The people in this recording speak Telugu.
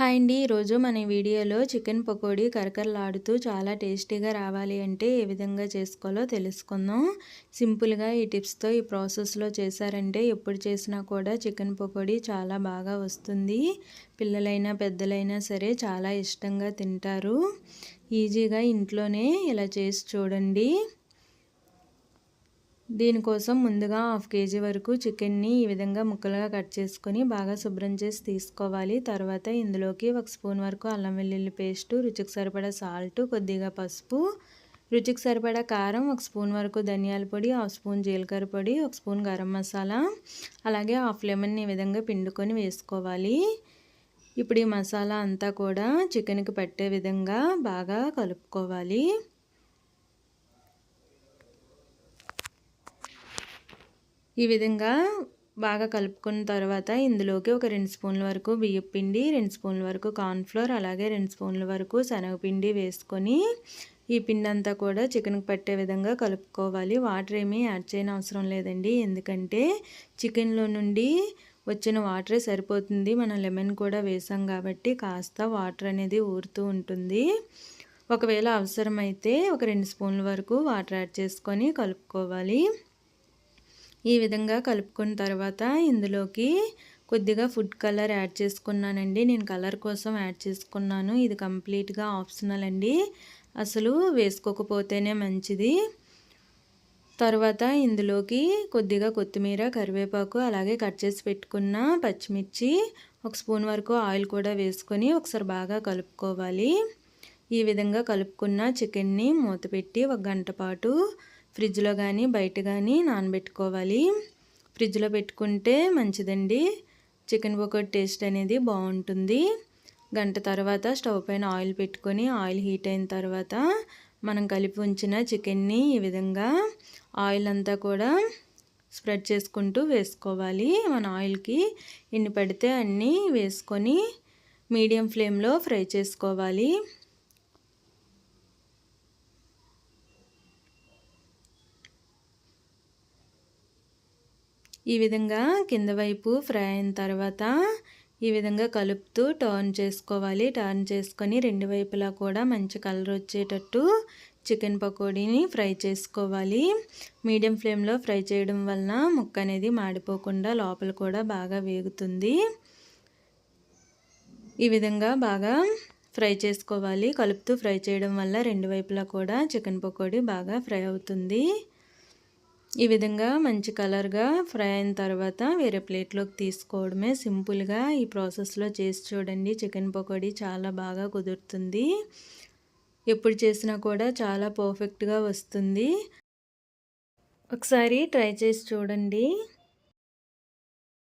హాయ్ అండి. ఈరోజు మన వీడియోలో చికెన్ పకోడీ కరకరలాడుతూ చాలా టేస్టీగా రావాలి అంటే ఏ విధంగా చేసుకోవాలో తెలుసుకుందాం. సింపుల్గా ఈ టిప్స్తో ఈ ప్రాసెస్లో చేశారంటే ఎప్పుడు చేసినా కూడా చికెన్ పకోడీ చాలా బాగా వస్తుంది. పిల్లలైనా పెద్దలైనా సరే చాలా ఇష్టంగా తింటారు. ఈజీగా ఇంట్లోనే ఇలా చేసి చూడండి. దీనికోసం ముందుగా హాఫ్ కేజీ వరకు చికెన్ని ఈ విధంగా ముక్కలుగా కట్ చేసుకొని బాగా శుభ్రం చేసి తీసుకోవాలి. తర్వాత ఇందులోకి ఒక స్పూన్ వరకు అల్లం వెల్లుల్లి పేస్టు రుచికి సరిపడా సాల్ట్ కొద్దిగా పసుపు రుచికి సరిపడా కారం ఒక స్పూన్ వరకు ధనియాల పొడి హాఫ్ స్పూన్ జీలకర్ర పొడి ఒక స్పూన్ గరం మసాలా అలాగే హాఫ్ లెమన్ ఈ విధంగా పిండుకొని వేసుకోవాలి. ఇప్పుడు ఈ మసాలా అంతా కూడా చికెన్కి పట్టే విధంగా బాగా కలుపుకోవాలి. ఈ విధంగా బాగా కలుపుకున్న తర్వాత ఇందులోకి ఒక రెండు స్పూన్ల వరకు బియ్యం పిండి రెండు స్పూన్ల వరకు కార్న్ఫ్లోర్ అలాగే రెండు స్పూన్ల వరకు శనగపిండి వేసుకొని ఈ పిండి అంతా కూడా చికెన్కి పట్టే విధంగా కలుపుకోవాలి. వాటర్ ఏమీ యాడ్ చేయని అవసరం లేదండి. ఎందుకంటే చికెన్లో నుండి వచ్చిన వాటరే సరిపోతుంది. మనం లెమన్ కూడా వేసాం కాబట్టి కాస్త వాటర్ అనేది ఊరుతూ ఉంటుంది. ఒకవేళ అవసరమైతే ఒక రెండు స్పూన్ల వరకు వాటర్ యాడ్ చేసుకొని కలుపుకోవాలి. ఈ విధంగా కలుపుకున్న తర్వాత ఇందులోకి కొద్దిగా ఫుడ్ కలర్ యాడ్ చేసుకున్నానండి. నేను కలర్ కోసం యాడ్ చేసుకున్నాను. ఇది కంప్లీట్గా ఆప్షనల్ అండి. అసలు వేసుకోకపోతేనే మంచిది. తర్వాత ఇందులోకి కొద్దిగా కొత్తిమీర కరివేపాకు అలాగే కట్ చేసి పెట్టుకున్న పచ్చిమిర్చి ఒక స్పూన్ వరకు ఆయిల్ కూడా వేసుకొని ఒకసారి బాగా కలుపుకోవాలి. ఈ విధంగా కలుపుకున్న చికెన్ని మూత పెట్టి ఒక గంట పాటు ఫ్రిడ్జ్లో కానీ బయట కానీ నానబెట్టుకోవాలి. ఫ్రిడ్జ్లో పెట్టుకుంటే మంచిదండి. చికెన్ పకోడీ టేస్ట్ అనేది బాగుంటుంది. గంట తర్వాత స్టవ్ పైన ఆయిల్ పెట్టుకొని ఆయిల్ హీట్ అయిన తర్వాత మనం కలిపి ఉంచిన చికెన్ని ఈ విధంగా ఆయిల్ అంతా కూడా స్ప్రెడ్ చేసుకుంటూ వేసుకోవాలి. మన ఆయిల్కి ఎన్ని పడితే అన్నీ వేసుకొని మీడియం ఫ్లేమ్లో ఫ్రై చేసుకోవాలి. ఈ విధంగా కింద వైపు ఫ్రై అయిన తర్వాత ఈ విధంగా కలుపుతూ టర్న్ చేసుకోవాలి. టర్న్ చేసుకొని రెండు వైపులా కూడా మంచి కలర్ వచ్చేటట్టు చికెన్ పకోడీని ఫ్రై చేసుకోవాలి. మీడియం ఫ్లేమ్లో ఫ్రై చేయడం వలన ముక్క అనేది మాడిపోకుండా లోపల కూడా బాగా వేగుతుంది. ఈ విధంగా బాగా ఫ్రై చేసుకోవాలి. కలుపుతూ ఫ్రై చేయడం వల్ల రెండు వైపులా కూడా చికెన్ పకోడీ బాగా ఫ్రై అవుతుంది. ఈ విధంగా మంచి కలర్గా ఫ్రై అయిన తర్వాత వేరే ప్లేట్లోకి తీసుకోవడమే సింపుల్గా ఈ ప్రాసెస్లో చేసి చూడండి. చికెన్ పకోడీ చాలా బాగా కుదురుతుంది. ఎప్పుడు చేసినా కూడా చాలా పర్ఫెక్ట్గా వస్తుంది. ఒకసారి ట్రై చేసి చూడండి.